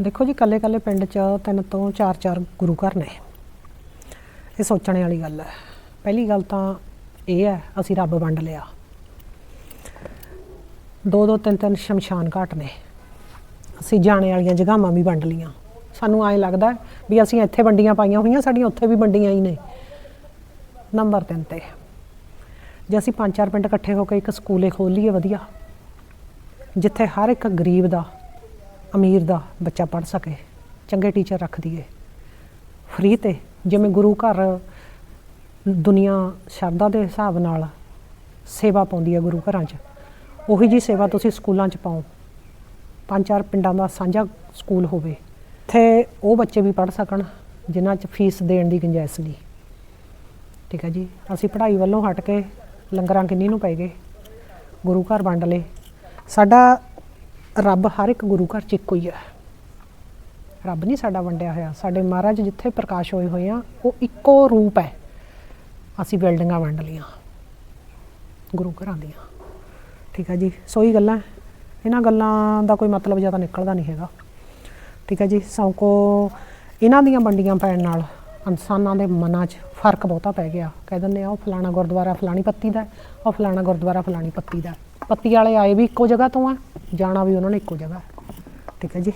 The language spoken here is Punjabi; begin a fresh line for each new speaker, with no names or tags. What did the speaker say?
ਦੇਖੋ ਜੀ ਕੱਲੇ ਕੱਲੇ ਪਿੰਡ 'ਚ ਤਿੰਨ ਤੋਂ ਚਾਰ ਚਾਰ ਗੁਰੂ ਘਰ ਨੇ। ਇਹ ਸੋਚਣ ਵਾਲੀ ਗੱਲ ਹੈ। ਪਹਿਲੀ ਗੱਲ ਤਾਂ ਇਹ ਹੈ, ਅਸੀਂ ਰੱਬ ਵੰਡ ਲਿਆ। ਦੋ ਦੋ ਤਿੰਨ ਤਿੰਨ ਸ਼ਮਸ਼ਾਨ ਘਾਟ ਨੇ। ਅਸੀਂ ਜਾਣੇ ਵਾਲੀਆਂ ਜਗ੍ਹਾਵਾਂ ਵੀ ਵੰਡ ਲੀਆਂ ਸਾਨੂੰ ਐਂ ਲੱਗਦਾ ਵੀ ਅਸੀਂ ਇੱਥੇ ਵੰਡੀਆਂ ਪਾਈਆਂ ਹੋਈਆਂ, ਸਾਡੀਆਂ ਉੱਥੇ ਵੀ ਵੰਡੀਆਂ ਹੀ ਨੇ। ਨੰਬਰ 3 ਤੇ, ਜੇ ਅਸੀਂ ਪੰਜ ਚਾਰ ਪਿੰਡ ਇਕੱਠੇ ਹੋ ਕੇ ਇੱਕ ਸਕੂਲੇ ਖੋਲ ਲਈਏ, ਵਧੀਆ। ਜਿੱਥੇ ਹਰ ਇੱਕ ਗਰੀਬ ਦਾ ਅਮੀਰ ਦਾ ਬੱਚਾ ਪੜ੍ਹ ਸਕੇ, ਚੰਗੇ ਟੀਚਰ ਰੱਖ ਦਈਏ। ਫ੍ਰੀ ਤੇ, ਜਿਵੇਂ ਗੁਰੂ ਘਰ ਦੁਨੀਆ ਸ਼ਰਧਾ ਦੇ ਹਿਸਾਬ ਨਾਲ ਸੇਵਾ ਪਾਉਂਦੀ ਹੈ ਗੁਰੂ ਘਰਾਂ 'ਚ, ਉਹੀ ਜੀ ਸੇਵਾ ਤੁਸੀਂ ਸਕੂਲਾਂ 'ਚ ਪਾਓ। ਪੰਜ ਚਾਰ ਪਿੰਡਾਂ ਦਾ ਸਾਂਝਾ ਸਕੂਲ ਹੋਵੇ, ਇੱਥੇ ਉਹ ਬੱਚੇ ਵੀ ਪੜ੍ਹ ਸਕਣ, ਜਿਨ੍ਹਾਂ 'ਚ ਫੀਸ ਦੇਣ ਦੀ ਗੁੰਜਾਇਸ਼ ਨਹੀਂ। ਠੀਕ ਹੈ ਜੀ, ਅਸੀਂ ਪੜ੍ਹਾਈ ਵੱਲੋਂ ਹਟ ਕੇ ਲੰਗਰਾਂ ਕਿੰਨੀ ਨੂੰ ਪੈ ਗਏ? ਗੁਰੂ ਘਰ ਵੰਡ ਲਏ। ਸਾਡਾ ਰੱਬ ਹਰ ਇੱਕ ਗੁਰੂ ਘਰ 'ਚ ਇੱਕੋ ਹੀ ਹੈ। ਰੱਬ ਨਹੀਂ ਸਾਡਾ ਵੰਡਿਆ ਹੋਇਆ। ਸਾਡੇ ਮਹਾਰਾਜ ਜਿੱਥੇ ਪ੍ਰਕਾਸ਼ ਹੋਏ ਹੋਏ ਆ, ਉਹ ਇੱਕੋ ਰੂਪ ਹੈ। ਅਸੀਂ ਬਿਲਡਿੰਗਾਂ ਵੰਡ ਲੀਆਂ ਗੁਰੂ ਘਰਾਂ ਦੀਆਂ। ਠੀਕ ਹੈ ਜੀ? ਸੋ ਹੀ ਗੱਲਾਂ, ਇਹਨਾਂ ਗੱਲਾਂ ਦਾ ਕੋਈ ਮਤਲਬ ਜ਼ਿਆਦਾ ਨਿਕਲਦਾ ਨਹੀਂ ਹੈਗਾ। ਠੀਕ ਹੈ ਜੀ? ਸੌਂਕੋ ਇਹਨਾਂ ਦੀਆਂ ਵੰਡੀਆਂ ਪੈਣ ਨਾਲ ਇਨਸਾਨਾਂ ਦੇ ਮਨਾਂ 'ਚ ਫ਼ਰਕ ਬਹੁਤਾ ਪੈ ਗਿਆ। ਕਹਿ ਦਿੰਦੇ ਆ, ਉਹ ਫਲਾਣਾ ਗੁਰਦੁਆਰਾ ਫਲਾਣੀ ਪੱਤੀ ਦਾ ਉਹ ਫਲਾਣਾ ਗੁਰਦੁਆਰਾ ਫਲਾਣੀ ਪੱਤੀ ਦਾ ਪੱਤੀ ਵਾਲੇ ਆਏ ਵੀ ਇੱਕੋ ਜਗ੍ਹਾ ਤੋਂ ਆ। ਜਾਣਾ ਵੀ ਉਹਨਾਂ ਨੇ ਇੱਕੋ ਜਗ੍ਹਾ। ਠੀਕ ਹੈ ਜੀ।